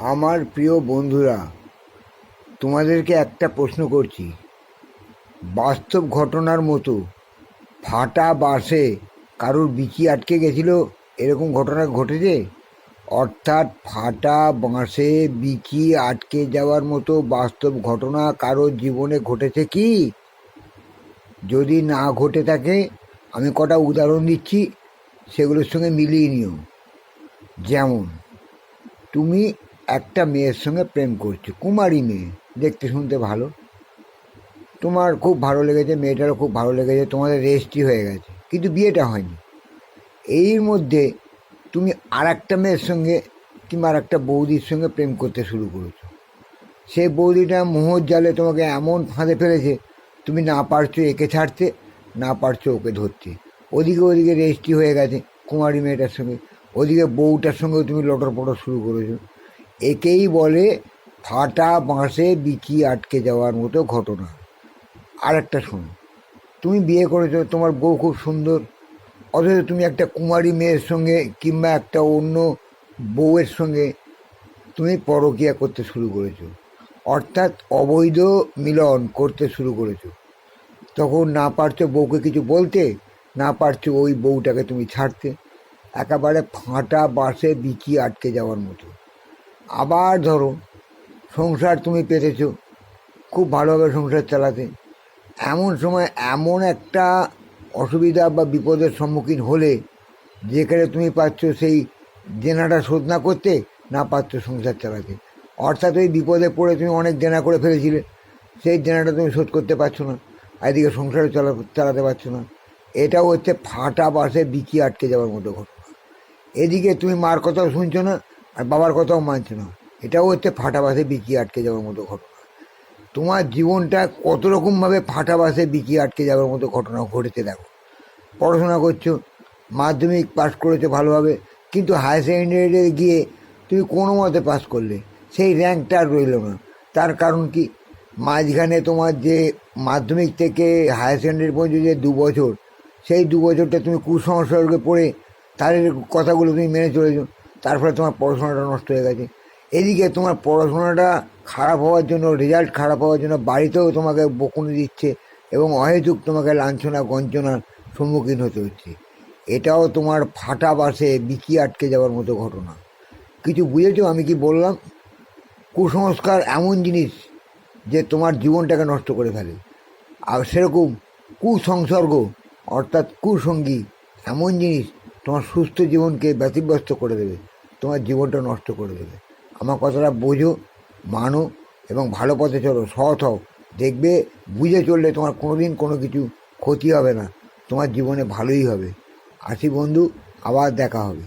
আমার প্রিয় বন্ধুরা, তোমাদেরকে একটা প্রশ্ন করছি। বাস্তব ঘটনার মতো ফাটা বাসে কারোর বিচি আটকে গেছিল, এরকম ঘটনা ঘটেছে? অর্থাৎ ফাটা বাঁশে বিচি আটকে যাওয়ার মতো বাস্তব ঘটনা কারোর জীবনে ঘটেছে কি? যদি না ঘটে থাকে, আমি কটা উদাহরণ দিচ্ছি, সেগুলোর সঙ্গে মিলিয়ে নিও। যেমন, তুমি একটা মেয়ের সঙ্গে প্রেম করছ, কুমারী মেয়ে। দেখতে শুনতে ভালো। তোমার খুব ভালো লেগেছে, মেয়েটারও খুব ভালো লেগেছে, তোমাদের রেজিস্ট্রি হয়ে গেছে। কিন্তু বিয়েটা হয়নি। এর মধ্যে তুমি আর একটা মেয়ের সঙ্গে কিংবা আর একটা বৌদির সঙ্গে প্রেম করতে শুরু করেছ। সেই বৌদিটা মোহর জালে তোমাকে এমন ফাঁদে ফেলেছে, তুমি না পারছ একে ছাড়তে, না পারছ ওকে ধরতে। ওদিকে ওদিকে রেজিস্ট্রি হয়ে গেছে কুমারী মেয়েটার সঙ্গে। ওদিকে বউটার সঙ্গেও তুমি লটর পটর শুরু করেছ। একেই বলে ফাটা বাঁশে বিকি আটকে যাওয়ার মতো ঘটনা। আর একটা শোনো, তুমি বিয়ে করেছ, তোমার বউ খুব সুন্দর, অথচ তুমি একটা কুমারী মেয়ের সঙ্গে কিংবা একটা অন্য বউয়ের সঙ্গে তুমি পরকিয়া করতে শুরু করেছ, অর্থাৎ অবৈধ মিলন করতে শুরু করেছ। তখন না পারছ বউকে কিছু বলতে, না পারছ ওই বউটাকে তুমি ছাড়তে, একেবারে ফাটা বাসে বিকি আটকে যাওয়ার মতো। আবার ধরো, সংসার তুমি পেতেছো খুব ভালোভাবে সংসার চালাতে। এমন সময় এমন একটা অসুবিধা বা বিপদের সম্মুখীন হলে, যেখানে তুমি পাচ্ছ সেই দেনাটা শোধ না করতে, না পাচ্ছ সংসার চালাতে। অর্থাৎ ওই বিপদে পড়ে তুমি অনেক দেনা করে ফেলেছিলে, সেই দেনাটা তুমি শোধ করতে পারছ না এদিকে সংসারে চালা, চালাতে পারছ না। এটাও হচ্ছে ফাটা বাসে বিকি আটকে যাওয়ার মতো ঘটনা। এদিকে তুমি মার কথাও শুনছো না আর বাবার কথাও মানছো না। এটাও হচ্ছে ফাটা বাসে বিচি আটকে যাওয়ার মতো ঘটনা। তোমার জীবনটা কত রকমভাবে ফাটা বাসে বিচি আটকে যাওয়ার মতো ঘটনা ঘটেছে দেখো। পড়াশোনা করছ, মাধ্যমিক পাস করেছ ভালোভাবে, কিন্তু হায়ার সেকেন্ডারিতে গিয়ে তুমি কোনো মতে পাস করলে, সেই র্যাঙ্কটা আর রইল না। তার কারণ কি? মাঝখানে তোমার যে মাধ্যমিক থেকে হায়ার সেকেন্ডারি পর্যন্ত যে দু বছর, সেই দু বছরটা তুমি কুসংস্কারকে পড়ে, তাদের কথাগুলো তুমি মেনে চলেছো। তার ফলে তোমার পড়াশোনাটা নষ্ট হয়ে গেছে। এদিকে তোমার পড়াশোনাটা খারাপ হওয়ার জন্য রেজাল্ট খারাপ হওয়ার জন্য বাড়িতেও তোমাকে বকুনি দিচ্ছে এবং অহেতুক তোমাকে লাঞ্ছনা গঞ্চনার সম্মুখীন হতে হচ্ছে। এটাও তোমার ফাটা বাসে বিকি আটকে যাওয়ার মতো ঘটনা। কিছু বুঝেছ আমি কি বললাম? কুসংস্কার এমন জিনিস যে তোমার জীবনটাকে নষ্ট করে ফেলে। আর সেরকম কুসংসর্গ, অর্থাৎ কুসঙ্গী, এমন জিনিস তোমার সুস্থ জীবনকে ব্যতিব্যস্ত করে দেবে। তোমার জীবনটা নষ্ট করে দেবে। আমার কথাটা বোঝো, মানো এবং ভালো পথে চলো, সৎ হও। দেখবে বুঝে চললে তোমার কোনো দিন কোনো কিছু ক্ষতি হবে না, তোমার জীবনে ভালোই হবে। আসি বন্ধু, আবার দেখা হবে।